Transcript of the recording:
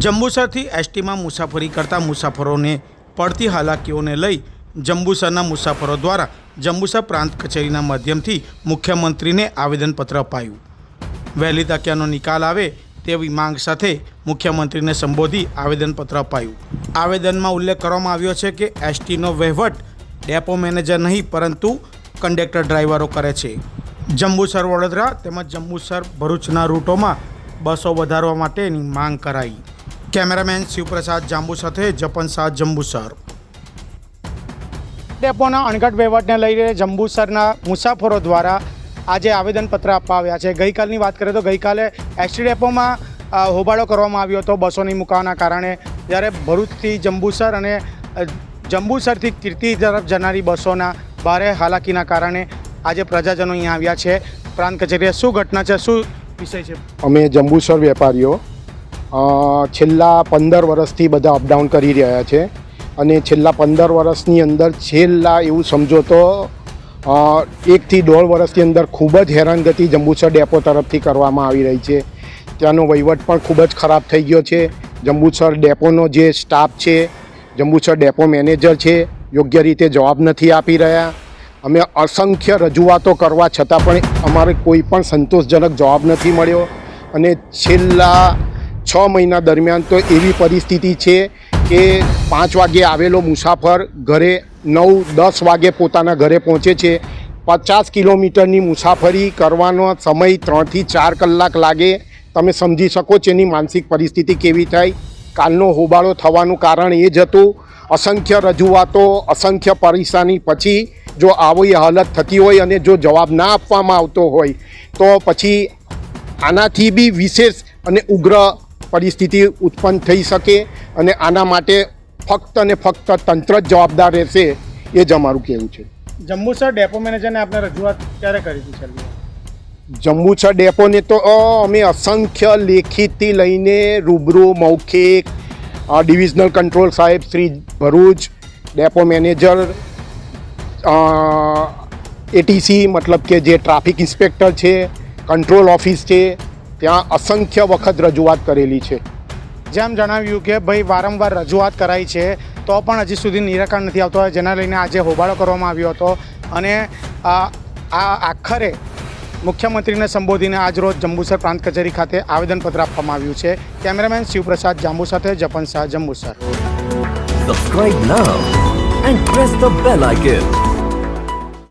જંબુસરથી એસટીમાં મુસાફરી કરતા મુસાફરોને પડતી હાલાકીઓને લઈ જંબુસરના મુસાફરો દ્વારા જંબુસર પ્રાંત કચેરીના માધ્યમથી મુખ્યમંત્રીને આવેદનપત્ર અપાયું. વહેલી તકિયાનો નિકાલ આવે તેવી માંગ સાથે મુખ્યમંત્રીને સંબોધી આવેદનપત્ર અપાયું. આવેદનમાં ઉલ્લેખ કરવામાં આવ્યો છે કે એસટીનો વહીવટ ડેપો મેનેજર નહીં, પરંતુ કંડક્ટર ડ્રાઈવરો કરે છે. જંબુસર વડોદરા તેમજ જંબુસર ભરૂચના રૂટોમાં બસો વધારવા માટેની માંગ કરાઈ. કેમેરામેન શિવપ્રસાદ જાંબુ સાથે જપન શાહ જંબુસર. ડેપોના અણઘટ વહીવટને લઈને જંબુસરના મુસાફરો દ્વારા આજે આવેદનપત્ર આપવા આવ્યા છે. ગઈકાલની વાત કરીએ તો ગઈકાલે એસટી ડેપોમાં હોબાળો કરવામાં આવ્યો હતો બસોની મુકાવાના કારણે. જ્યારે ભરૂચથી જંબુસર અને જંબુસરથી કીર્તિ તરફ જનારી બસોના ભારે હાલાકીના કારણે આજે પ્રજાજનો અહીંયા આવ્યા છે. પ્રાંત કચેરીએ શું ઘટના છે, શું વિષય છે? અમે જંબુસર વેપારીઓ છેલ્લા પંદર વર્ષથી બધા અપડાઉન કરી રહ્યા છે. અને છેલ્લા પંદર વર્ષની અંદર છેલ્લા એવું સમજો તો એકથી દોઢ વર્ષની અંદર ખૂબ જ હેરાનગતિ જંબુસર ડેપો તરફથી કરવામાં આવી રહી છે. ત્યાંનો વહીવટ પણ ખૂબ જ ખરાબ થઈ ગયો છે. જંબુસર ડેપોનો જે સ્ટાફ છે, જંબુસર ડેપો મેનેજર છે, યોગ્ય રીતે જવાબ નથી આપી રહ્યા. અમે અસંખ્ય રજૂઆતો કરવા છતાં પણ અમારે કોઈ પણ સંતોષજનક જવાબ નથી મળ્યો. અને છેલ્લા છ મહિના દરમિયાન તો એવી પરિસ્થિતિ છે કે પાંચ વાગે આવેલો મુસાફર ઘરે નવ, દસ વાગે પોતાના ઘરે પહોંચે છે. પચાસ કિલોમીટરની મુસાફરી કરવાનો સમય ત્રણથી ચાર કલાક લાગે. તમે સમજી શકો છો એની માનસિક પરિસ્થિતિ કેવી થાય. કાલનો હોબાળો થવાનું કારણ એ જ હતું. અસંખ્ય રજૂઆતો, અસંખ્ય પરેશાની પછી જો આવી હાલત થતી હોય અને જો જવાબ ના આપવામાં આવતો હોય, તો પછી આનાથી બી વિશેષ અને ઉગ્ર પરિસ્થિતિ ઉત્પન્ન થઈ શકે અને આના માટે ફક્ત અને ફક્ત તંત્ર જ જવાબદાર રહેશે એ જ અમારું કહેવું છે. જંબુસર ડેપો મેનેજરને આપણે રજૂઆત ક્યારે કરી હતી છેલ્લી જંબુસર ડેપોને તો અમે અસંખ્ય લેખિતથી લઈને રૂબરૂ મૌખિક ડિવિઝનલ કંટ્રોલ સાહેબ Shri Bharuch depot manager ATC મતલબ કે જે ટ્રાફિક ઇન્સ્પેક્ટર છે કંટ્રોલ ઓફિસ છે ત્યાં અસંખ્ય વખત રજૂઆત કરેલી છે. જેમ જણાવ્યું કે ભાઈ વારંવાર રજૂઆત કરાઈ છે તો પણ હજી સુધી નિરાકરણ નથી આવતો. જેના લઈને આજે હોબાળો કરવામાં આવ્યો હતો. અને આ આ આખરે મુખ્યમંત્રીને સંબોધીને આજરોજ જંબુસર પ્રાંત કચેરી ખાતે આવેદનપત્ર આપવામાં આવ્યું છે. કેમેરામેન શિવપ્રસાદ જાંબુ સાથે જપન Shah Jambusar. Subscribe now and press the bell icon.